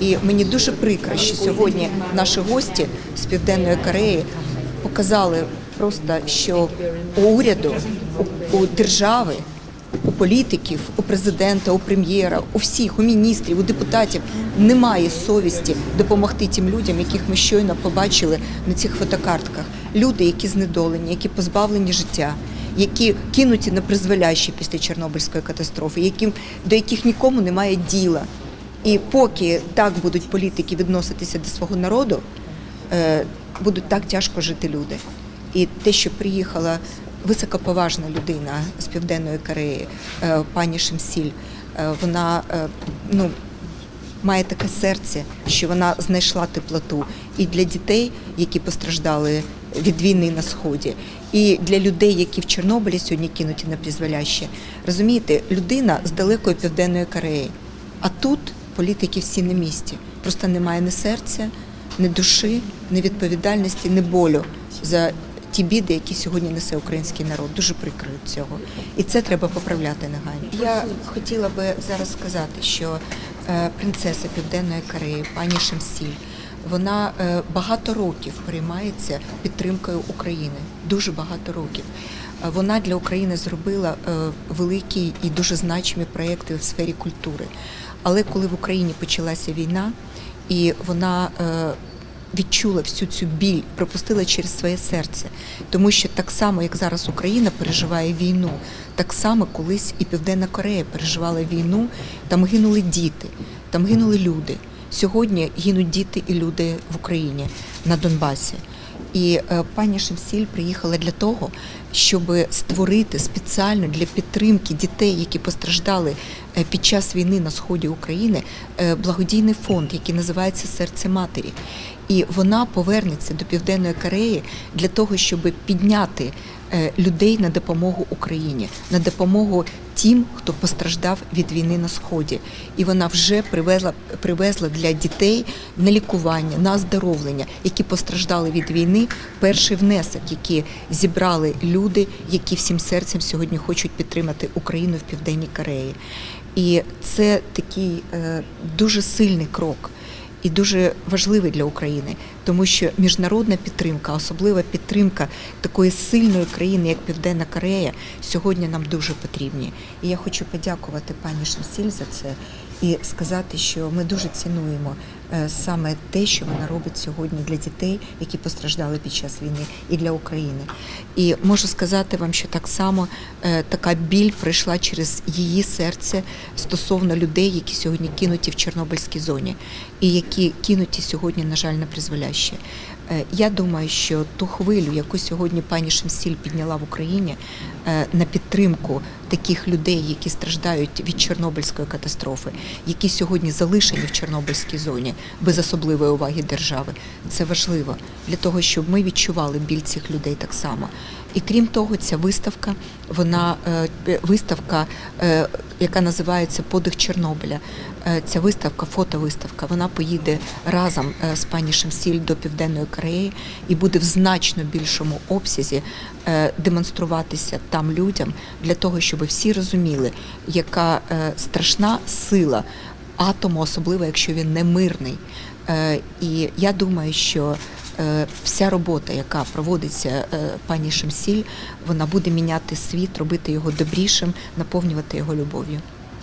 І мені дуже прикро, що сьогодні наші гості з Південної Кореї показали просто, що у уряду, у, держави, у політиків, у президента, у прем'єра, у всіх, у міністрів, у депутатів немає совісті допомогти тим людям, яких ми щойно побачили на цих фотокартках. Люди, які знедолені, які позбавлені життя. Які кинуті на призволяще після Чорнобильської катастрофи, яким до яких нікому немає діла, і поки так будуть політики відноситися до свого народу, е, будуть так тяжко жити люди. І те, що приїхала високоповажна людина з Південної Кореї, е, пані Шемсіль, е, вона ну, має таке серце, що вона знайшла теплоту і для дітей, які постраждали від війни на сході, і для людей, які в Чорнобилі сьогодні кинуті на призволяще. Розумієте, людина з далекої південної Кореї. А тут політики всі на місці. Просто немає ні серця, ні душі, ні відповідальності, ні болю за ті біди, які сьогодні несе український народ. Дуже прикро від цього. І це треба поправляти негайно. Я хотіла би зараз сказати, що е, принцеса Південної Кореї, пані Шемсіль, вона е, багато років переймається підтримкою України. Дуже багато років. Е, Вона для України зробила великі і дуже значимі проекти в сфері культури. Але коли в Україні почалася війна, і вона е, відчула всю цю біль, пропустила через своє серце, тому що так само, як зараз Україна переживає війну, так само колись і Південна Корея переживала війну. Там гинули діти, там гинули люди. Сьогодні гинуть діти і люди в Україні на Донбасі. І е, пані Шемсіль приїхала для того, щоб створити спеціально для підтримки дітей, які постраждали е, під час війни на сході України, е, благодійний фонд, який називається Серце матері. І вона повернеться до Південної Кореї для того, щоб підняти людей на допомогу Україні, на допомогу тим, хто постраждав від війни на сході. І вона вже привезла привезла для дітей на лікування, на оздоровлення, які постраждали від війни. Перший внесок, який зібрали люди, які всім серцем сьогодні хочуть підтримати Україну в Південній Кореї. І це такий е, дуже сильний крок і дуже важливий для України, тому що міжнародна підтримка, особлива підтримка такої сильної країни, як Південна Корея, сьогодні нам дуже потрібні. І я хочу подякувати пані Шемсіль за це і сказати, що ми дуже цінуємо е, саме те, що вона робить сьогодні для дітей, які постраждали під час війни, і для України. І можу сказати вам, що так само е, така біль пройшла через її серце стосовно людей, які сьогодні кинуті в Чорнобильській зоні, і які кинуті сьогодні, на жаль, на призволяще. Е, Я думаю, що ту хвилю, яку сьогодні пані Шемсіль підняла в Україні е, на підтримку таких людей, які страждають від Чорнобильської катастрофи, які сьогодні залишені в Чорнобильській зоні без особливої уваги держави, це важливо для того, щоб ми відчували біль цих людей так само. І крім того, ця виставка, вона е, виставка, яка називається Подих Чорнобиля. Е, Ця виставка, фотовиставка, вона поїде разом е, з пані Шемсіль до Південної Кореї і буде в значно більшому обсязі е, демонструватися там людям для того, щоб всі розуміли, яка страшна сила атому, особливо якщо він не мирний. І я думаю, що вся робота, яка проводиться е, пані Шемсіль, вона буде міняти світ, робити його добрішим, наповнювати його любов'ю.